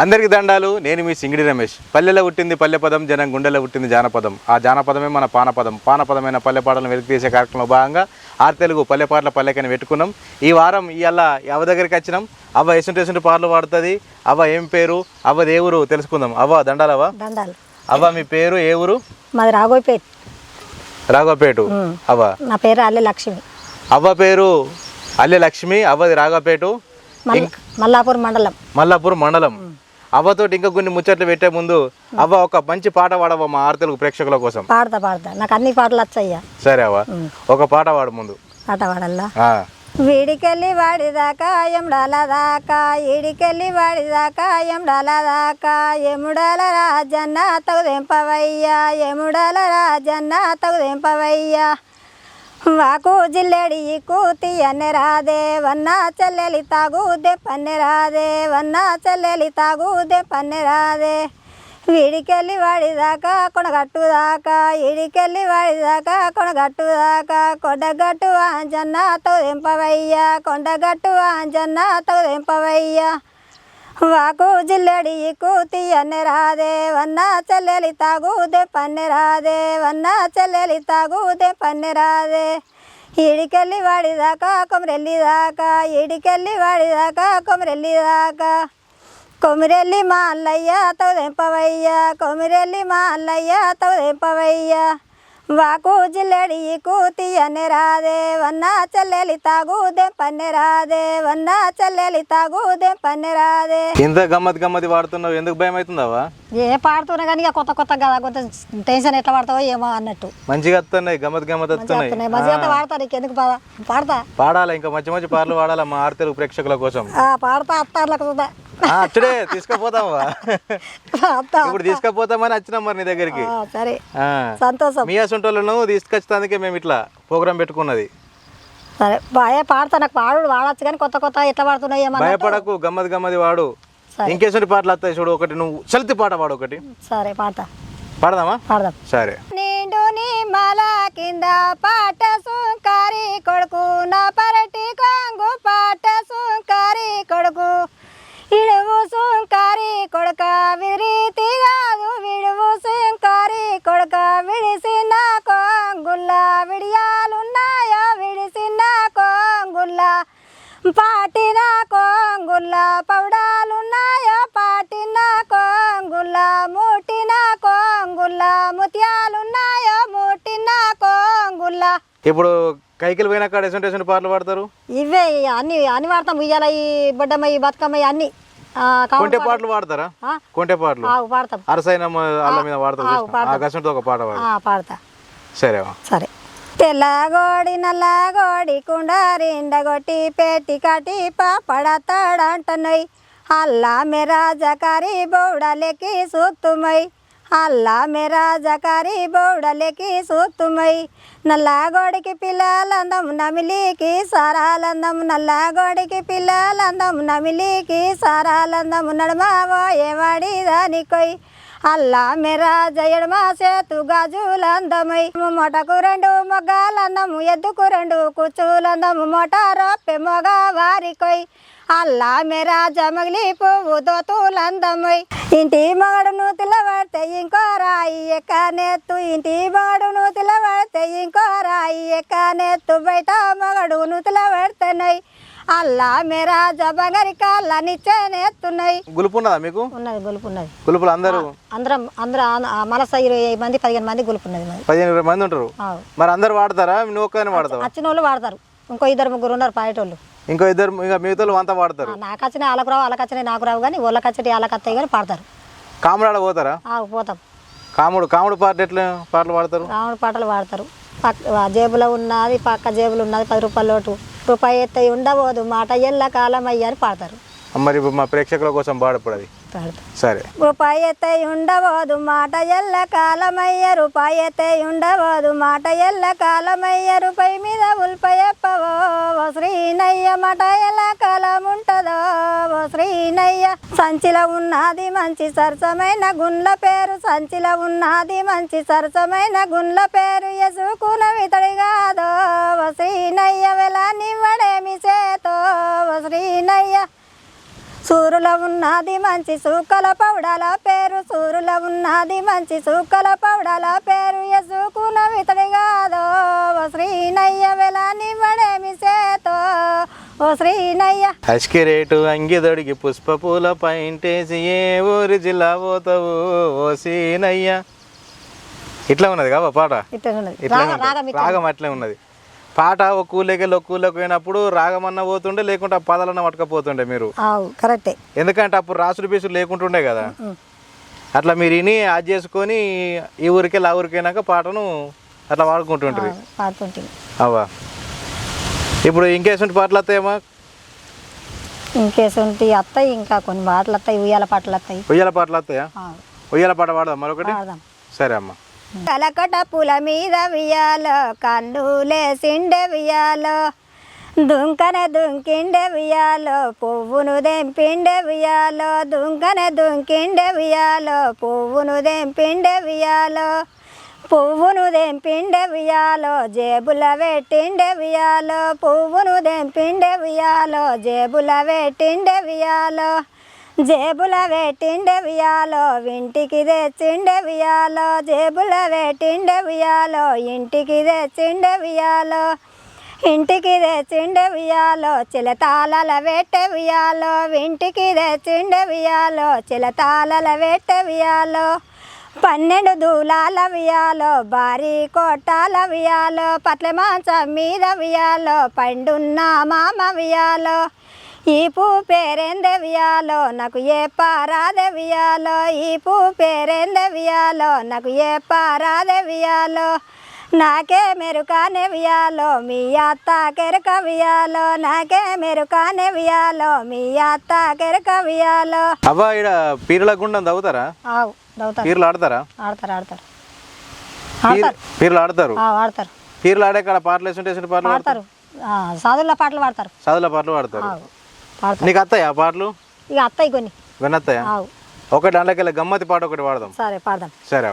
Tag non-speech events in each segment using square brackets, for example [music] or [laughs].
అందరికి దండాలు. నేను మీ సింగిడి రమేష్. పల్లెలో పుట్టింది పల్లె పదం జనం గుండెలో పుట్టింది జానపదం. ఆ జానపదమే మన పానపదం. పానపదమైన పల్లె పాటలను వెలికి తీసే కార్యక్రమంలో భాగంగా ఆరు తెలుగు పల్లె పాటల పల్లెకని పెట్టుకున్నాం. ఈ వారం ఇవాళ ఎవ దగ్గరికి వచ్చినాం. అవ్వ ఎసుంటి ఎసుంటి పాటలు పాడుతుంది. అవ్వ ఏం పేరు? అవ్వ ఏ ఊరు తెలుసుకుందాం. అవ్వ దండాలవ్వ? దండాలు. అవ్వ మీ పేరు? ఏ ఊరు? మాది రాఘోపేట్. రాఘవపేటు అవ్వ. నా పేరు అల్లె లక్ష్మి. అవ్వ పేరు అల్లె లక్ష్మి అవ్వది రాఘవపేటు మల్ మల్లాపూర్ మండలం. మల్లాపూర్ మండలం. అవ్వతోటి ఇంకా కొన్ని ముచ్చట్లు పెట్టే ముందు అవ్వ ఒక మంచి పాట పాడవ్వ మా ఆరు తెలుగు ప్రేక్షకుల కోసం? పాడతా పాడతా. నాకు అన్ని పాటలు వచ్చాయ్యా. సరే అవ్వ. ఒక పాట పాడు ముందు. పాట పాడల్లా? వీడికెళ్ళి వాడిదాకా ఎముడాల దాకా ఈడికెళ్ళి వాడిదాకా ఎముడాల దాకా ఎముడాల రాజన్న తగుదెంపవయ్యా. ఎముడాల రాజన్న తగుదెంపవయ్యా. వాకు జిల్లెడి కూతి అని రాదే వన్న చెల్లెలి తాగుదే దెప్పన్నె రాదే వన్న చెల్లెలి తాగుదే దెప్పన్నె రాదే. వీడికెళ్ళి వాడిదాకా కొనగట్టుదాకా ఇడికెళ్ళి వాడిదాకా కొనగట్టుదాకా. కొండగట్టు ఆంజన్న తోదెంపవయ్యా కొండగట్టు ఆంజన్న దింపవయ్యా వాకు జిల్లెడి కూతి అన్నె రాదే వన్న చెల్లెలి తాగుదే దెప్పన్నె రాదే వన్న చెల్లెలి తాగుదే దెప్పన్నె రాదే. ఈడికెళ్ళి వాడిదాకా కొమరెల్లి దాకా ఈడికెళ్ళి వాడిదాకా కొమరెల్లి దాకా. కొమిరెల్లి మా అల్లయ్య తౌదెంపవయ్యా కొమిరెల్లి మా అల్లయ్య తౌదెంపవయ్యా వాకు జిల్లెడి కూతి అన్నె రాదే వన్న చెల్లెలి తాగు దెంపన్నె రాదే వన్న చెల్లెలి తాగు దెంపన్నె రాదే ఇంత గమ్మత్ గమ్మతి పాడుతున్నావు ఎందుకు భయం అవుతుందవ్వ ఏ పాడుతున్నా కానీ ఇక కొత్త కొత్త కదా కొంత టెన్షన్ ఎట్లా పడతావో ఏమో అన్నట్టు. మంచిగా వస్తున్నాయి గమ్మత్ గమ్మత్ వస్తున్నాయి. మంచిగా పాడతా నీకు ఎందుకు పాడతా? పాడాలి ఇంకా మంచి మంచి పాటలు పాడాలి మా ప్రేక్షకుల కోసం? ఆ, పాడతా అత్తార్లకు చూద్దా. అచ్చుడే తీసుకుపోతావా? ఇప్పుడు తీసుకుపోతామని వచ్చినాం మరి నీ దగ్గరికి. సరే. సంతోషం. మీ అసంటోళ్ళను తీసుకొచ్చేందుకే మేము ఇట్లా ప్రోగ్రామ్ పెట్టుకున్నది. సరే బాగా పాడతా నాకు పాడు వాడచ్చు కానీ కొత్త కొత్త ఎట్లా పాడుతున్నాయి భయపడకు గమ్మత్ గమ్మది వాడు. సరే. ఇంకేసరి పాటలు వస్తాయి చూడు ఒకటి నువ్వు చలితి పాట పాడు ఒకటి. సరే పాడతా. పాడదామా? పాడదాం. సరే. నిండు నీ మల కింద పాట సుంకారి కొడుకు నా పరటి కొంగు పాట సుంకారి కొడుకు. ఇడువు సుంకారి కొడక విరీతి కాదు విడువు సుంకారి కొడక విడిసిన కొంగుల్ల విడియాలున్నాయా విడిసిన కొంగుల్ల పాటిన కొంగుల్ల పౌడాలున్నాయో పాటిన కొంగుల్ల ముట్టిన కొంగుల్ల ముత్యాలున్నాయో ముట్టిన కొంగుల్ల ఇప్పుడు కైకిలు పోయిన కాడ ఎసంటి ఎసంటి పాటలు పాడతారు? ఇవే అన్ని అన్ని వాడతాం ఉయ్యాల ఈ బొడ్డమ్మ ఈ బతుకమ్మ అన్ని. కొంటె పాట- పాటలు పాడతారా? కొంటె పాటలు? ఆ, పాడతాం. అరసైన అల్ల మీద గసంటి ఒక పాట పాడతా. సరే సరే. తెల్లగోడి నల్లగోడి కుండారిండగొట్టి పెట్టి కటి పాపడతాడంటున్నాయి అల్లా మెరా జకారి బౌడలెకి సూక్తుమై అల్లా మేరా జకారి బౌడలికి సూక్తుమై నల్లగోడికి పిల్లలందం నమిలికి సారాలందం నల్లగోడికి పిల్లలందం నమిలికి సారాలందం నడమావో ఏవాడి దానికొయ్. అల్లా మేరా జయడమా సేతు గాజులందమై మొటకు రెండు మొగ్గాలందము ఎద్దుకు రెండు కూచులందము మొట రొప్పె మొగ వారికొయ్ అల్లా మెరా జమగిలి పువ్వు దోతులందమై. ఇంటి మగడును తిలబడితే ఇంకో రాయి ఎక్కనెత్తు ఇంటి మగడును తిలబడితే ఇంకో రాయి ఎక్కనెత్తు బయట మగడును తిలబడితేనై అల్లా మెరా జబంగరి కాళ్ళ నిచ్చెనెత్తున్నాయి గులుపు ఉన్నదా మీకు? ఉన్నది గొలుపు ఉన్నది. గులుపులు అందరూ? అందరం అందరం మనస ఇరవై మంది పదిహేను మంది గొలుపు ఉన్నది పదిహేను ఇరవై మంది ఉంటారు. మరి అందరు వాడతారా? నువ్వు వాడతావా? వచ్చిన వాళ్ళు వాడతారు. ఇంకో ఇద్దరు ముగ్గురు ఉన్నారు పాడేటోళ్ళు. ఇంకో ఇద్దరు ఇంకా మిగతా అంతా వాడతారు ఆ, నాకు వచ్చిన వాళ్ళకు రావు వాళ్ళకి వచ్చినాయి నాకు రావు కానీ వాళ్ళకి వచ్చి వాళ్ళకి వస్తాయి కానీ పాడతారు. కాముడాడ పోతారా? ఆ, పోతాం. కాముడు కాముడు పాట ఎట్లా పాటలు పాడతారు? రాముడు పాటలు పాడతారు. పక్క జేబులో ఉన్నది పక్క జేబులో ఉన్నది పది రూపాయల లోటు. రూపాయి ఎత్తయి ఉండబోదు మాట ఎల్ల కాలం అయ్యి అని పాడతారు. మరి మా ప్రేక్షకుల కోసం పాడప్పుడు అది పాడతారు సరే. రూపాయి ఎత్తై ఉండబోదు మాట ఎల్ల కాలమయ్య రూపాయి ఎత్తై ఉండబోదు మాట ఎల్ల కాలమయ్య రూపాయి మీద ఉల్పై ఎప్పవో ఓ శ్రీనయ్య మాట ఎలా కాలం ఉంటదో శ్రీనయ్య. సంచిలో ఉన్నది మంచి సరసమైన గుండ్ల పేరు సంచిలో ఉన్నది మంచి సరసమైన గుండ్ల పేరు ఎసుకున వితడి సూరుల ఉన్నది మంచి సూకల పౌడల పేరు సూరుల ఉన్నది మంచి సూకల పౌడల పేరు. ఎసుకున వితడి కాదో ఓ శ్రీనయ్య వెలాని వడేమి సేతో ఓ శ్రీనయ్య. అస్కి రేటు అంగిదొడిగి పుష్ప పూల పైంటేసి ఏ ఊరి జిల్లా పోతావు ఓ సీనయ్య ఇట్లా ఉన్నది కాబా పాట? ఇట్లా ఉన్నది. రాగం అట్లే ఉన్నది. పాట ఒక కూలకి ఒక కూలకు పోయినప్పుడు రాగం అన్న పోతుండే లేకుంటే ఆ పదాలన్న పట్టుకపోతుండే మీరు? కరెక్టే. ఎందుకంటే అప్పుడు రాసుడు బీసుడు లేకుంటుండే కదా. అట్లా మీరు ఇని అది చేసుకొని ఈ ఊరికి ఆ ఊరికైనాక పాటను అట్లా వాడుకుంటుంటారు పాడుతుంటుంది అవా ఇప్పుడు ఇంకేటువంటి పాటలు వస్తాయేమో ఇంకేసంటి వస్తాయి ఇంకా కొన్ని పాటలు వస్తాయి ఉయ్యాల పాటలు వస్తాయి. ఉయ్యాల పాటలు వస్తాయా? ఉయ్యాల పాట పాడదాం మరొకటి? సరే అమ్మ. కలకట పుల మీద వియాలో కన్నులే సిండె వియాలో దుంకన దుంకిండె వియాలో పువ్వును దెంపిండే వియాలో దుంకన దుంకిండె వియాలో పువ్వును దెంపిండే వియాలో పువ్వును దెంపిండే వియాలో జేబుల పెట్టిండె వియాలో పువ్వును దెంపిండే వియాలో జేబుల పెట్టిండె వియాలో జేబుల పెట్టిండె వియాలో ఇంటికి తెచ్చిండె వియాలో జేబుల పెట్టిండె వియాలో ఇంటికి తెచ్చిండె వియాలో ఇంటికి తెచ్చిండె వియాలో చిలతాలల పెట్టె వియాలో ఇంటికి తెచ్చిండె వియాలో తాళాల పెట్టె వియాలో పన్నెండు దూలాల వియాలో భారీ కోటాల వియాలో పట్ల మాంసం మీద వియాలో పండున్న మామ వియాలో ఈ పూ పేరేందే వియాలో నాకు ఏ పారాదే వియాలో ఈ పూ పేరేందే వియాలో నాకు ఏ పారాదే వియాలో నాకే మెరుకానే వియాలో మీ అత్త కెరక వియాలో. నాకే మెరుకానే వియాలో మీ అత్త కెరక వియాలో. అవ్వ ఈడ పీర్ల గుండం తవ్వుతారా? ఆవు పీర్లు ఆడతారా? ఆడతారు ఆడతారు. ఆడతారు. పీర్లు ఆడతారు? ఆ, ఆడతారు. పీర్లు ఆడే కాడ పాటలు వేసుంటే పాటలు పాడతారు? ఆ, సాధుల పాటలు పాడతారు. సాధుల పాటలు పాడతారు. ఆవు. నీకు వస్తాయా పాటలు? ఇక అత్తయ్య కొన్ని. వినత్తాయా ఆవు. ఒకటి దాంట్లోకి గమ్మతి పాట ఒకటి పాడదాం. సరే పాడదాం. సరే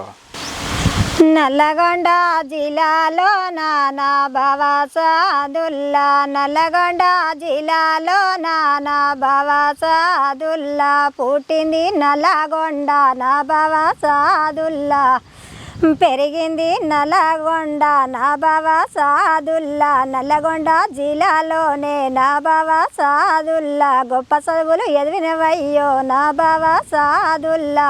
నల్లగొండ జిల్లాలో నానా భవాసాదుల్లా నల్లగొండ జిల్లాలో నానా భవాసాదుల్లా పుట్టింది నల్లగొండ నా భవాసాదుల్లా పెరిగింది నల్లగొండ నా భవాసాదుల్లా నల్లగొండ జిల్లాలోనే నా భవాసాదుల్లా గొప్ప చదువులు ఎదివినవయ్యో నా భవాసాదుల్లా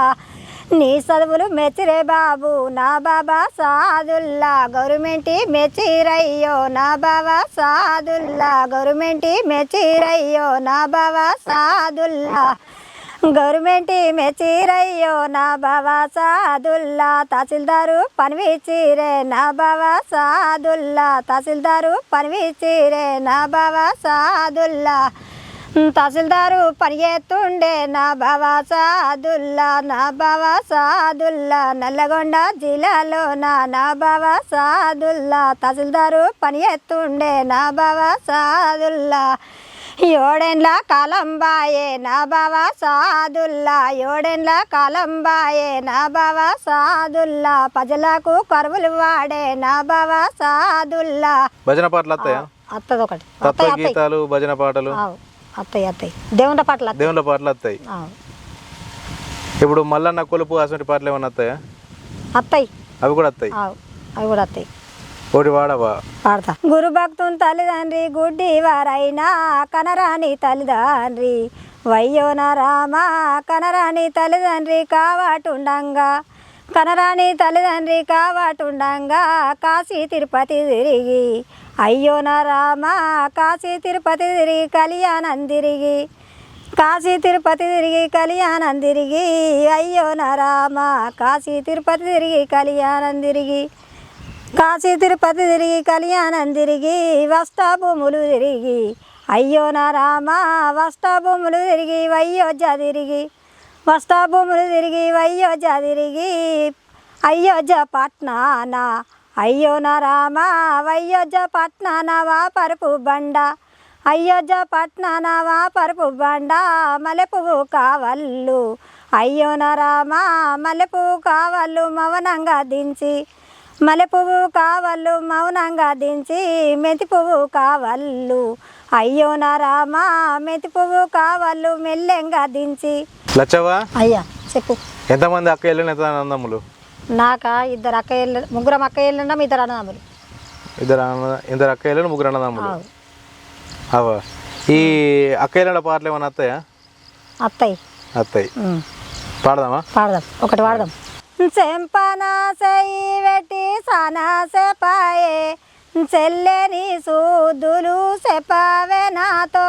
నీ చదువులు మెచ్చిరే బాబు నా బాబా సాదుల్లా గవర్నమెంట్ మెచ్చిరయ్యో నా బాబా సాదుల్లా గవర్నమెంట్ మెచ్చిరయ్యో నా బాబా సాదుల్లా గవర్నమెంట్ మెచ్చిరయ్యో నా బాబా సాదుల్లా తహసీల్దారు పనివిచ్చిరే నా బాబా సాదుల్లా తహసీల్దారు పనివిచ్చిరే నా బాబా సాదుల్లా. తహసీల్దారు పని చేస్తుండే నా బాబా సాదుల్లా నా బాబా సాదుల్లా. నల్లగొండ జిల్లాలో నా నా బాబా సాదుల్లా. తహసీల్దారు పని చేస్తుండే నా బాబా సాదుల్లా. ఏడేండ్ల కాలంబాయే నా బాబా సాదుల్లా ఏడేండ్ల కాలంబాయే నా బాబా సాదుల్లా ప్రజలకు కరువులు వాడే నా బాబా సాదుల్లా భజన పాటలు వస్తాయా అత్తది ఒకటి తత్వ అత్తయ్య అత్తయ్య గీతాలు భజన పాటలు అత్తయ్య అత్తయ్య దేవుళ్ళ పాటలు అత్తయ్య దేవుళ్ళ పాటలు ఆవు. ఇప్పుడు మల్లన్న కొలుపు అసలు పాటలు ఏమన్నా వస్తాయా అత్తయ్య అవి కూడా ఆవు అవి కూడా అత్తయ్య ఒకటి వాడవా పాడతా గురు భక్తుని తల్లిదండ్రి గుడ్డి వారైనా కనరాని తల్లిదండ్రి వయ్యోన రామ కనరాని తల్లిదండ్రి కావాటుండంగా కనరాని తల్లిదండ్రి కావాటుండంగా కాశీ తిరుపతి తిరిగి అయ్యోన రామ కాశీ తిరుపతి తిరిగి కళ్యాణం తిరిగి కాశీ తిరుపతి తిరిగి కళ్యాణం తిరిగి అయ్యోన రామ కాశీ తిరుపతి తిరిగి కళ్యాణం తిరిగి కాశీ తిరుపతి తిరిగి కళ్యాణం తిరిగి వస్తాభూములు తిరిగి అయ్యో నా రామ వస్తాభూములు తిరిగి వయ్యోజ తిరిగి వస్తాభూములు తిరిగి వయ్యోజ తిరిగి అయ్యోజ పట్నాన అయ్యో నా రామ వయ్యోజ పట్నాన వా పరుపు బండ అయ్యోజ పట్నాన వా పరుపు బండ మలెపువ్వు కావల్లు అయ్యో నా రామ మల్లె కావల్లు మవనంగా మౌనంగా దించి మల్లె పువ్వు కావళ్ళు మౌనంగా దించి మెంతి పువ్వు కావళ్ళు అయ్యో నా రామా మెతి పువ్వు కావాళ్ళు మెల్లెంగా దించి. లచ్చవ్వా అయ్యా చెప్పు. ఎంతమంది అక్క వెళ్ళిన ఎంత అన్నదమ్ములు? నాక ఇద్దరు అక్కయ్యలు ముగ్గురం అక్కయ్యలు ఉన్నాం ఇద్దరు అన్నదమ్ములు. ఇద్దరు అన్న ఇద్దరు అక్క వెళ్ళిన ముగ్గురు అన్నదమ్ములు. అవా ఈ అక్క వెళ్ళిన పాటలు ఏమైనా అత్తయ్య వస్తాయి ఉమ్. పాడదామా? పాడదాం. ఒకటి పాడదాం. చెంపనా సెయ్యి పెట్టి చెల్లెని సూదులు చెప్పవే నాతో.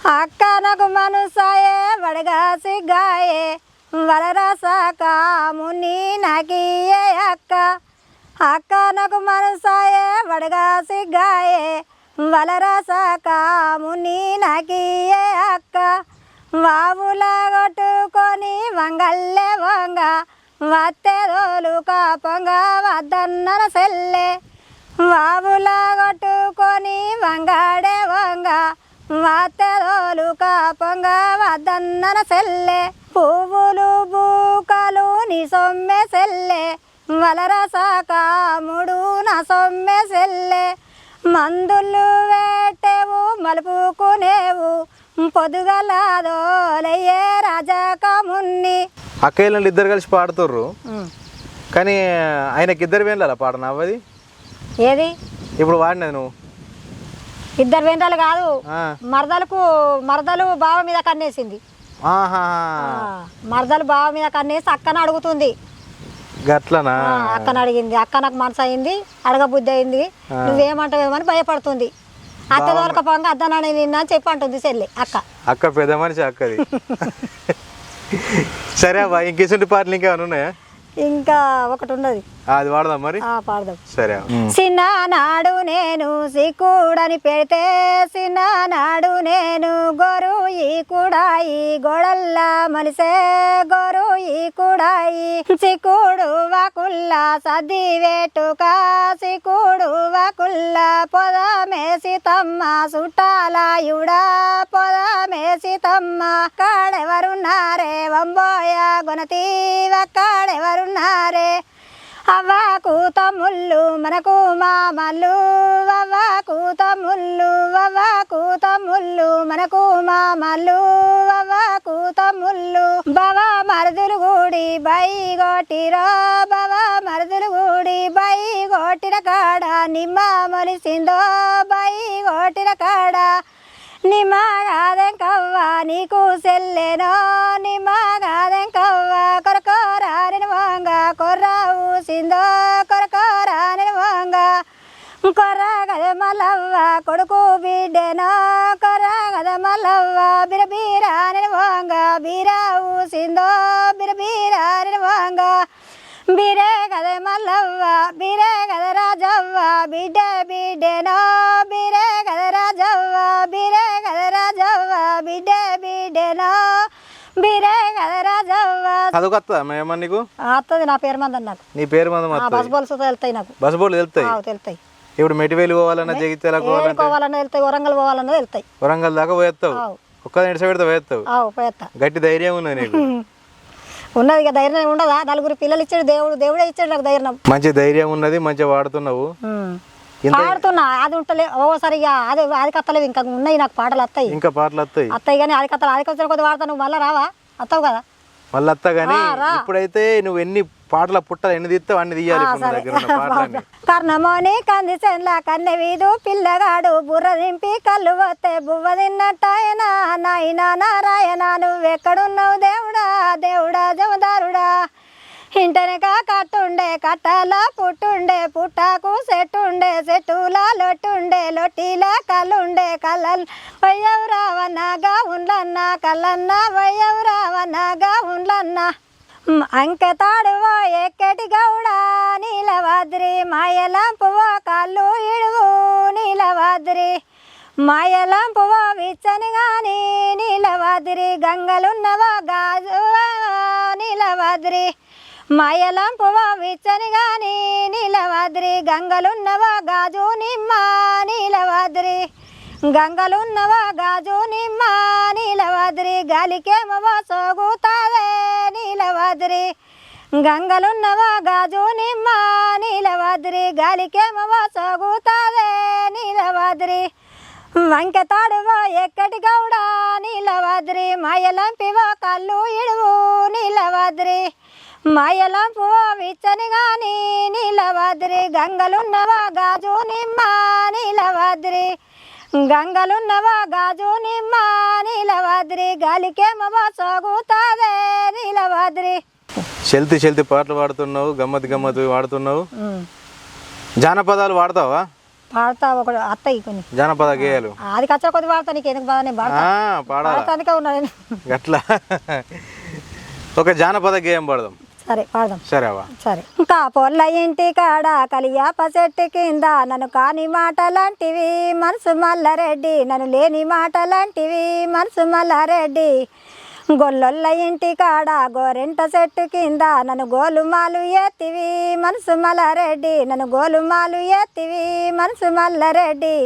అక్కనకు మనసాయే వడగాసి గాయే వలరస కాముని నాకియే అక్క. అక్కనకు మనసాయే వడగాసి గాయే వలరస కాముని నాకియే అక్క. వావుల కొట్టుకొని వంగల్లే వంగ. వత్తెరోలు కాపంగా వద్దన్నర సెల్లె. వావుల కొట్టుకొని వంగాడే వంగ. వత్తెరోలు కాపంగా వద్దన్నర సెల్లె. పువ్వులు బూకలు నీ సొమ్మె సెల్లే. వలరస కాముడు నా సొమ్మె సెల్లె. మందులు వేటేవు మలుపుకునేవు పొదుగలాదోలయ్యే రాజాకమున్ని. అక్క వెళ్ళిన ఇద్దరు కలిసి పాడుతుర్రు. కానీ ఆయనకి ఇద్దరు వెళ్ళాలా పాట నవ్వది ఏది? ఇప్పుడు వాడినది నువ్వు. ఇద్దరు వెంట్రాలు కాదు. మరదలకు మరదలు బావ మీద కన్నేసింది. మరదలు బావ మీద కన్నేసి అక్కన అడుగుతుంది. గట్లనా? అక్కన అడిగింది. అక్క నాకు మనసు అయింది అడగబుద్ధి అయింది. నువ్వేమంటావేమని భయపడుతుంది. అత్త దొరకపోగా అద్దనాన్ని నిన్న అని చెప్పి అంటుంది చెల్లి అక్క. అక్క పెద్ద మనిషి అక్కది. [laughs] సరే అబ్బా ఇంకేసంటి పాటలు ఇంకేమైనా ఉన్నాయా? ఇంకా ఒకటి ఉన్నది. అది వాడదాం మరి? పాడదాం. సరే. చిన్ననాడు నేను సిక్కుడని పెడితే చిన్ననాడు నేను గోరు ఈ కుడాయి గోడల్లా మలిసే గోరు ఈ కుడాయి. చిక్కుడు వాకుల్లా సద్ది వేటుక చిక్కుడు వాకుల్లా పొదమేసి తమ్మ సుట్టాలాయుడా పొదమేసి తమ్మ కాడెవరున్నారే వంబోయ గుణతి కాడెవరున్నారే? అవ్వకు తమ్ముళ్ళు మనకు మామలు అవ్వకు తమ్ముళ్ళు అవ్వకు తమ్ముళ్ళు మనకు మామలు అవ్వకు తమ్ముళ్ళు బవ మరుదులు గూడి బై గొట్టిరో బవ మరుదులు గూడి బై గొట్టిన కాడ నిమ్మ మొలిసిందో బై గొట్టిన కాడ. నిమ్మ కవ్వ నీకు సెల్లెనో నిమ్మ కాదెం కవ్వ కొరకోరాని వంగ కొర్ర ఊసిందో కొరకోరాని వాంగ. కొర్ర గద మల్లవ్వ కొడుకు బిడ్డెనో కొర్రగద మల్లవ్వ బిరబీరాని వంగ బీరా ఊసిందో బిరబీరాని వంగ. బీరే గద మల్లవ్వ బీరే గద రాజవ్వ బిడ్డ బిడ్డెనో బీర చదువుకొస్తా నీకు? వస్తుంది నా పేరు మంది నాకు. నీ పేరు మందం బస్ బోల్స్ వెళ్తాయి నాకు. బస్ వెళ్తాయి? ఇప్పుడు మెటివేలు పోవాలన్నా వెళ్తాయి వరంగల్ పోవాలన్నా వెళ్తాయి. వరంగల్ దాకా పోయేస్తావు. ఒక్క నిమిషం పెడితే పోయేస్తావు ఆ పోయేస్తా గట్టి ధైర్యం ఉన్నది నీకు. [laughs] ఉన్నది ఇక ధైర్యం ఉండదా? నలుగురు పిల్లలు ఇచ్చాడు దేవుడు దేవుడే ఇచ్చాడు నాకు ధైర్యం. మంచి ధైర్యం ఉన్నది మంచిగా వాడుతున్నావు. పాడుతున్నా అది ఉంటలే ఓ సరిగా అది అది కత్తలేవు ఇంకా ఉన్నాయి నాకు పాటలు వస్తాయి ఇంకా పాటలు వస్తాయి అత్తయ్య కానీ అది కత్తలు అది కత్తలు కొద్ది వాడతా నువ్వు మళ్ళీ రావా? వస్తావు కదా? మళ్ళీ వస్తా కానీ. ఇప్పుడైతే నువ్వు ఎన్ని పాటల పుట్టలు ఎన్ని తీస్తావు అన్ని తీయాలి [laughs] కర్ణమోని కంది చెన్ల కన్నె వీధు పిల్లగాడు బుర్ర దింపి కళ్ళు వస్తే బువ్వ తిన్నట్టాయన నాయన నారాయణ నువ్వెక్కడున్నావు దేవుడా? దేవుడా జమదారుడా? ఇంటనక కట్టుండే కట్టాల పుట్టుండే పుట్టాకు చెట్టుండే చెట్టులా లొట్టుండే లొట్టిల కళ్ళుండే కళ్ళల్ వయ్యవు రావన్నగా ఉండ్లన్న కళ్ళన్న వయ్యవు రావన్నగా ఉండ్లన్న. అంకెతాడువో ఎక్కటి గౌడ నీలవాద్రి మాయలంపువో కళ్ళు ఇడువు నీలవాద్రి మాయలంపువో విచ్చని గాని నీలవాద్రి గంగలున్నవో గాజు నీలవాద్రి మాయలంపువో విచ్చని గాని నీలవాద్రి గంగలున్నవా గాజు నిమ్మ నీలవాద్రి. గంగలున్నవా గాజు నిమ్మ నీలవాద్రి గాలికేమవా సోగుతావే నీలవాద్రి. గంగలున్నవా గాజు నిమ్మ నీలవాద్రి గాలికేమవా సోగుతావే నీలవాద్రి. వంకెతాడువో ఎక్కడి గౌడ నీలవాద్రి మాయలంపివో కళ్ళు ఇడువు నీలవాద్రి. మాయలంపువో విచ్చని గాని నీలవద్రి గంగలున్నవా గాజు నిమ్మ నీలవద్రి. గంగలున్నవా గాజు నిమ్మ నీలవద్రి గాలికేమవో సోగుతాదే నీలవద్రి. చెల్తి చెల్తి పాటలు పాడుతున్నావు గమ్మత్ గమ్మత్ పాడుతున్నావు. జానపదాలు వాడతావా పాడతా ఒకడు అత్తయ్య కొన్ని. జానపద గేయాలు. అది కచ్చా కొద్ది పాడతా నీకు ఎందుకు బాధ? నేను పాడతా. పాడతానికే ఉన్నా నేను గట్లా. ఒక జానపద గేయం పాడదాం. సరే పాడదాం సరే ఇంకా పొల్ల ఇంటి కాడ కలియాప చెట్టు కింద నన్ను కాని మాటలాంటివి మనసు మల్లారెడ్డి. నన్ను లేని మాటలాంటివి మనసు మల్లారెడ్డి. గొల్లొల్ల ఇంటి కాడ గోరెంట చెట్టు కింద నన్ను గోలుమాలు ఎత్తివి మనసు మల్లారెడ్డి. నన్ను గోలుమాలు ఎత్తివి మనసు మల్లారెడ్డి.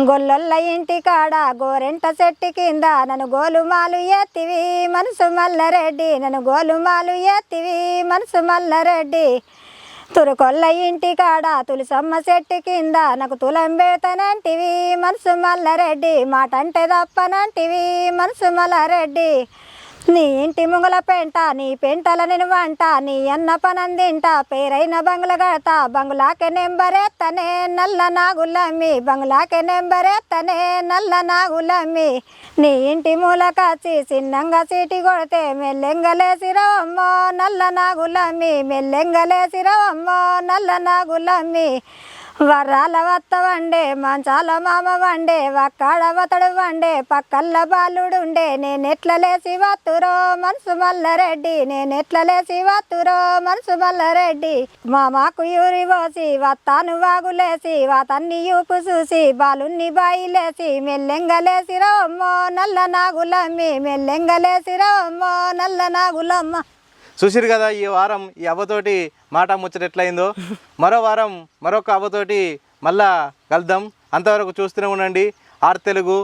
గొల్లొల్ల ఇంటి కాడ గోరెంట చెట్టు కింద నన్ను గోలుమాలు ఎత్తివి మనసు మల్లరెడ్డి. నన్ను గోలుమాలు ఎత్తివి మనసు మల్లరెడ్డి. తురుకొల్ల ఇంటి కాడ తులసమ్మ చెట్టు కింద నాకు తులం పెడతానంటివి మనసు మల్లరెడ్డి. మాట అంటే తప్పనంటివి మనసు మల్లరెడ్డి. నీ ఇంటి ముంగల పెంట నీ పెంటల నేను వంట నీ అన్న పనందింట పేరైన బంగుల గడతా బంగులాకే నెంబరెత్తనే నల్ల నాగులమ్మి బంగులాకే తనే నల్ల నాగులమ్మి. నీ ఇంటి మూల కాచి చిన్నంగా సీటి కొడితే మెల్లెంగలేసిరవమ్మో నల్ల నాగులమ్మి మెల్లెంగలేసిరవమ్మో నల్ల నాగులమ్మి. వరాల వత్త వండే మంచాల మామ వండే వక్కాడ వతడు వండే పక్కల్ల బాలుడుండే నేనెట్ల లేసి వత్తురో మనసు మల్లరెడ్డి నేనెట్ల లేసి వత్తురో మనసు మల్లరెడ్డి. మామాకు యూరి పోసి వత్తాను వాగులేసి వాతన్ని యూపు చూసి బాలున్ని బాయిలేసి మెల్లెంగలేసి రమ్మో నల్ల నాగులమ్మి మెల్లెంగలేసి రమ్మో నల్ల నాగులమ్మ. చూసిరు కదా ఈ వారం ఈ అవ్వతోటి మాట ముచ్చట ఎట్లయిందో? మరో వారం మరొక అవ్వతోటి మళ్ళా కలుద్దాం. అంతవరకు చూస్తూనే ఉండండి. ఆర్ తెలుగు